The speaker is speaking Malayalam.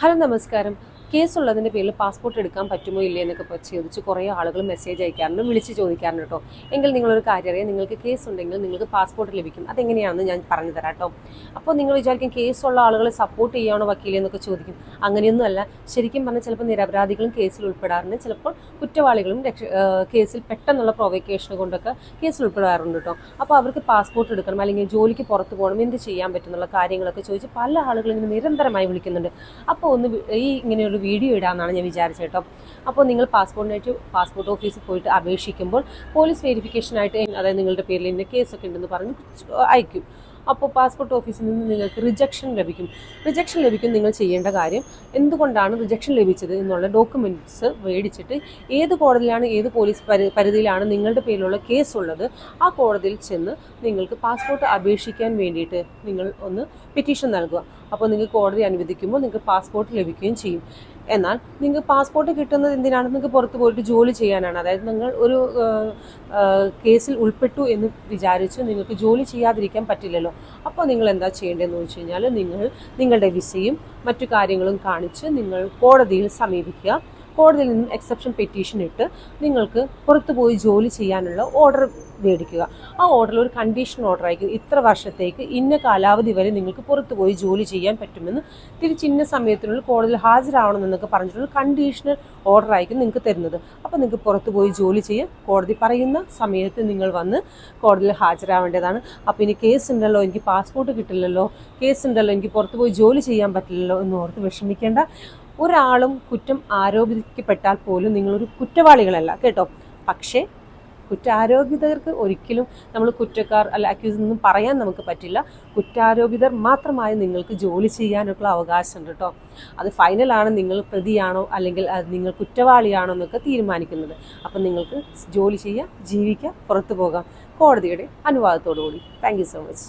ഹലോ നമസ്കാരം. കേസുള്ളതിന്റെ പേരിൽ പാസ്പോർട്ട് എടുക്കാൻ പറ്റുമോ ഇല്ലേ എന്നൊക്കെ ചോദിച്ച് കുറേ ആളുകൾ മെസ്സേജ് അയക്കാറുണ്ട് വിളിച്ച് ചോദിക്കാറുണ്ട് കേട്ടോ. എങ്കിൽ നിങ്ങളൊരു കാര്യം അറിയാം നിങ്ങൾക്ക് കേസ് ഉണ്ടെങ്കിൽ നിങ്ങൾക്ക് പാസ്പോർട്ട് ലഭിക്കും. അതെങ്ങനെയാണെന്ന് ഞാൻ പറഞ്ഞു തരാം കേട്ടോ. അപ്പോൾ നിങ്ങൾ വിചാരിക്കും കേസുള്ള ആളുകളെ സപ്പോർട്ട് ചെയ്യാണോ വക്കീലെ എന്നൊക്കെ ചോദിക്കും. അങ്ങനെയൊന്നുമല്ല. ശരിക്കും പറഞ്ഞാൽ ചിലപ്പോൾ നിരപരാധികളും കേസിൽ ഉൾപ്പെടാറുണ്ട്. ചിലപ്പോൾ കുറ്റവാളികളും രക്ഷ കേസിൽ പെട്ടെന്നുള്ള പ്രൊവക്കേഷൻ കൊണ്ടൊക്കെ കേസിൽ ഉൾപ്പെടാറുണ്ട് കേട്ടോ. അപ്പോൾ അവർക്ക് പാസ്പോർട്ട് എടുക്കണം അല്ലെങ്കിൽ ജോലിക്ക് പുറത്ത് പോകണം എന്ത് ചെയ്യാൻ പറ്റുന്നുള്ള കാര്യങ്ങളൊക്കെ ചോദിച്ച് പല ആളുകളും ഇങ്ങനെ നിരന്തരമായി വിളിക്കുന്നുണ്ട്. അപ്പോൾ ഒന്ന് ഈ ഇങ്ങനെ ഒരു വീഡിയോ ഇടാമെന്നാണ് ഞാൻ വിചാരിച്ചത് കേട്ടോ. അപ്പോൾ നിങ്ങൾ പാസ്പോർട്ടിനായിട്ട് പാസ്പോർട്ട് ഓഫീസിൽ പോയിട്ട് അപേക്ഷിക്കുമ്പോൾ പോലീസ് വെരിഫിക്കേഷനായിട്ട് അതായത് നിങ്ങളുടെ പേരിൽ ഇന്ന കേസൊക്കെ ഉണ്ടെന്ന് പറഞ്ഞ് അയക്കും. അപ്പോൾ പാസ്പോർട്ട് ഓഫീസിൽ നിന്ന് നിങ്ങൾക്ക് റിജക്ഷൻ ലഭിക്കും. റിജക്ഷൻ ലഭിക്കും നിങ്ങൾ ചെയ്യേണ്ട കാര്യം എന്തുകൊണ്ടാണ് റിജക്ഷൻ ലഭിച്ചത് എന്നുള്ള ഡോക്യുമെന്റ്സ് മേടിച്ചിട്ട് ഏത് കോടതിയിലാണ് ഏത് പോലീസ് പരി പരിധിയിലാണ് നിങ്ങളുടെ പേരിലുള്ള കേസ് ഉള്ളത് ആ കോടതിയിൽ ചെന്ന് നിങ്ങൾക്ക് പാസ്പോർട്ട് അപേക്ഷിക്കാൻ വേണ്ടിയിട്ട് നിങ്ങൾ ഒന്ന് പെറ്റീഷൻ നൽകുക. അപ്പോൾ നിങ്ങൾക്ക് കോടതി അനുവദിക്കുമ്പോൾ നിങ്ങൾക്ക് പാസ്പോർട്ട് ലഭിക്കുകയും ചെയ്യും. എന്നാൽ നിങ്ങൾക്ക് പാസ്പോർട്ട് കിട്ടുന്നത് എന്തിനാണ്? നിങ്ങൾക്ക് പുറത്ത് പോയിട്ട് ജോലി ചെയ്യാനാണ്. അതായത് നിങ്ങൾ ഒരു കേസിൽ ഉൾപ്പെട്ടു എന്ന് വിചാരിച്ച് നിങ്ങൾക്ക് ജോലി ചെയ്യാതിരിക്കാൻ പറ്റില്ലല്ലോ. അപ്പോൾ നിങ്ങൾ എന്താ ചെയ്യേണ്ടതെന്ന് വെച്ച് കഴിഞ്ഞാൽ നിങ്ങൾ നിങ്ങളുടെ വിസയും മറ്റു കാര്യങ്ങളും കാണിച്ച് നിങ്ങൾ കോടതിയിൽ സമീപിക്കുക. കോടതിയിൽ നിന്നും എക്സെപ്ഷൻ പെറ്റീഷൻ ഇട്ട് നിങ്ങൾക്ക് പുറത്തു പോയി ജോലി ചെയ്യാനുള്ള ഓർഡർ മേടിക്കുക. ആ ഓർഡറിൽ ഒരു കണ്ടീഷൻ ഓർഡർ ആയിരിക്കും. ഇത്ര വർഷത്തേക്ക് ഇന്ന കാലാവധി വരെ നിങ്ങൾക്ക് പുറത്തു പോയി ജോലി ചെയ്യാൻ പറ്റുമെന്ന് തിരിച്ച് ഇന്ന സമയത്തിനുള്ളിൽ കോടതിയിൽ ഹാജരാവണമെന്നൊക്കെ പറഞ്ഞിട്ടുള്ള കണ്ടീഷണൽ ഓർഡർ ആയിരിക്കും നിങ്ങൾക്ക് തരുന്നത്. അപ്പോൾ നിങ്ങൾക്ക് പുറത്തു പോയി ജോലി ചെയ്യാം കോടതി പറയുന്ന സമയത്ത് നിങ്ങൾ വന്ന് കോടതിയിൽ ഹാജരാവേണ്ടതാണ്. അപ്പോൾ ഇനി കേസ് ഉണ്ടല്ലോ എനിക്ക് പാസ്പോർട്ട് കിട്ടില്ലല്ലോ കേസ് ഉണ്ടല്ലോ എനിക്ക് പുറത്തു പോയി ജോലി ചെയ്യാൻ പറ്റില്ലല്ലോ എന്ന് ഓർത്ത് വിഷമിക്കേണ്ട ഒരാളും കുറ്റം ആരോപിക്കപ്പെട്ടാൽ പോലും നിങ്ങളൊരു കുറ്റവാളികളല്ല കേട്ടോ? പക്ഷേ കുറ്റാരോപിതർക്ക് ഒരിക്കലും നമ്മൾ കുറ്റക്കാർ അല്ല അക്യൂസ് ഒന്നും പറയാൻ നമുക്ക് പറ്റില്ല. കുറ്റാരോപിതർ മാത്രമായി നിങ്ങൾക്ക് ജോലി ചെയ്യാനൊക്കെ അവകാശമുണ്ട് കേട്ടോ അത് ഫൈനലാണ് നിങ്ങൾ പ്രതിയാണോ അല്ലെങ്കിൽ നിങ്ങൾ കുറ്റവാളിയാണോ എന്നൊക്കെ തീരുമാനിക്കുന്നത്. അപ്പം നിങ്ങൾക്ക് ജോലി ചെയ്യാം ജീവിക്കാം പുറത്തു പോകാം. കോടതിയുടെ അനുവാദത്തോടു കൂടി താങ്ക് സോ മച്ച്